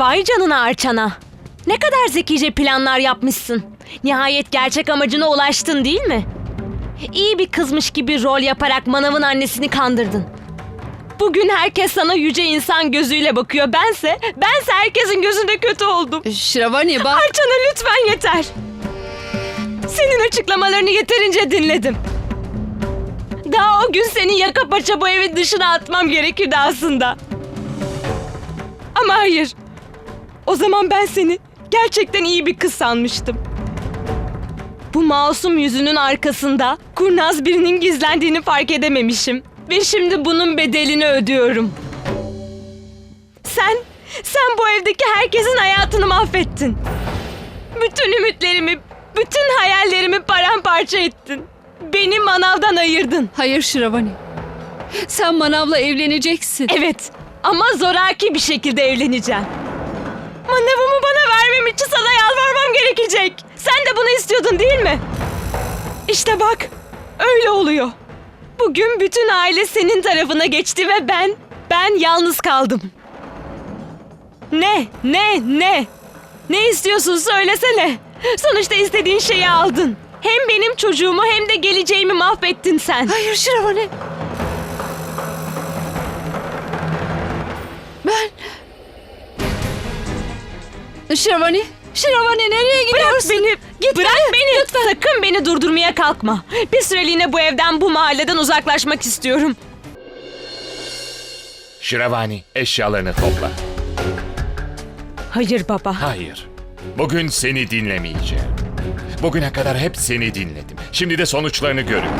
Vay canına Arçana. Ne kadar zekice planlar yapmışsın. Nihayet gerçek amacına ulaştın değil mi? İyi bir kızmış gibi rol yaparak manavın annesini kandırdın. Bugün herkes sana yüce insan gözüyle bakıyor. Bense, bense herkesin gözünde kötü oldum. Şravani bak. Arçana lütfen yeter. Senin açıklamalarını yeterince dinledim. Daha o gün seni yaka paça bu evin dışına atmam gerekirdi aslında. Ama hayır. O zaman ben seni gerçekten iyi bir kız sanmıştım. Bu masum yüzünün arkasında kurnaz birinin gizlendiğini fark edememişim. Ve şimdi bunun bedelini ödüyorum. Sen, sen bu evdeki herkesin hayatını mahvettin. Bütün ümitlerimi, bütün hayallerimi paramparça ettin. Beni manavdan ayırdın. Hayır Şravani. Sen manavla evleneceksin. Evet ama zoraki bir şekilde evleneceğim. Manavımı bana vermem için sana yalvarmam gerekecek. Sen de bunu istiyordun değil mi? İşte bak öyle oluyor. Bugün bütün aile senin tarafına geçti ve ben, ben yalnız kaldım. Ne, ne, ne? Ne istiyorsun söylesene. Sonuçta istediğin şeyi aldın. Hem benim çocuğumu hem de geleceğimi mahvettin sen. Hayır Şravani. Şravani, Şravani nereye Bırak gidiyorsun? beni. Git Bırak beni. Sakın beni durdurmaya kalkma. Bir süreliğine bu evden, bu mahalleden uzaklaşmak istiyorum. Şiravani eşyalarını topla. Hayır baba. Hayır. Bugün seni dinlemeyeceğim. Bugüne kadar hep seni dinledim. Şimdi de sonuçlarını görüyorum.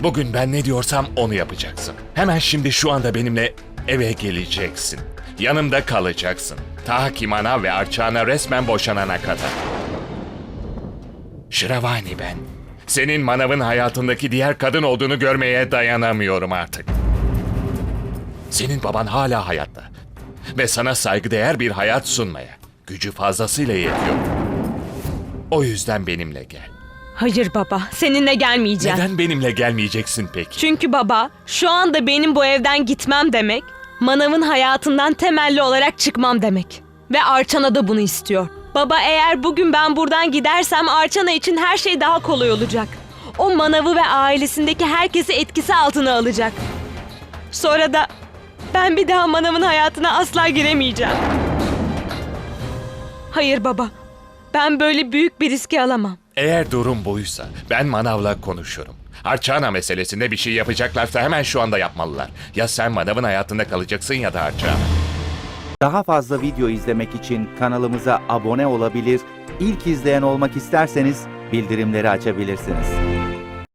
Bugün ben ne diyorsam onu yapacaksın. Hemen şimdi şu anda benimle eve geleceksin. Yanımda kalacaksın. Ta ki Manav ve Arçana resmen boşanana kadar. Şiravani ben. Senin Manav'ın hayatındaki diğer kadın olduğunu görmeye dayanamıyorum artık. Senin baban hala hayatta. Ve sana saygıdeğer bir hayat sunmaya gücü fazlasıyla yetiyor. O yüzden benimle gel. Hayır baba. Seninle gelmeyeceğim. Neden benimle gelmeyeceksin peki? Çünkü baba, şu anda benim bu evden gitmem demek, Manav'ın hayatından temelli olarak çıkmam demek. Ve Arçana da bunu istiyor. Baba eğer bugün ben buradan gidersem Arçana için her şey daha kolay olacak. O Manav'ı ve ailesindeki herkesi etkisi altına alacak. Sonra da ben bir daha Manav'ın hayatına asla giremeyeceğim. Hayır baba. Ben böyle büyük bir riski alamam. Eğer durum buysa ben Manav'la konuşurum. Arçana meselesinde bir şey yapacaklarsa hemen şu anda yapmalılar. Ya sen Manav'ın hayatında kalacaksın ya da Arçana. Daha fazla video izlemek için kanalımıza abone olabilir, ilk izleyen olmak isterseniz bildirimleri açabilirsiniz.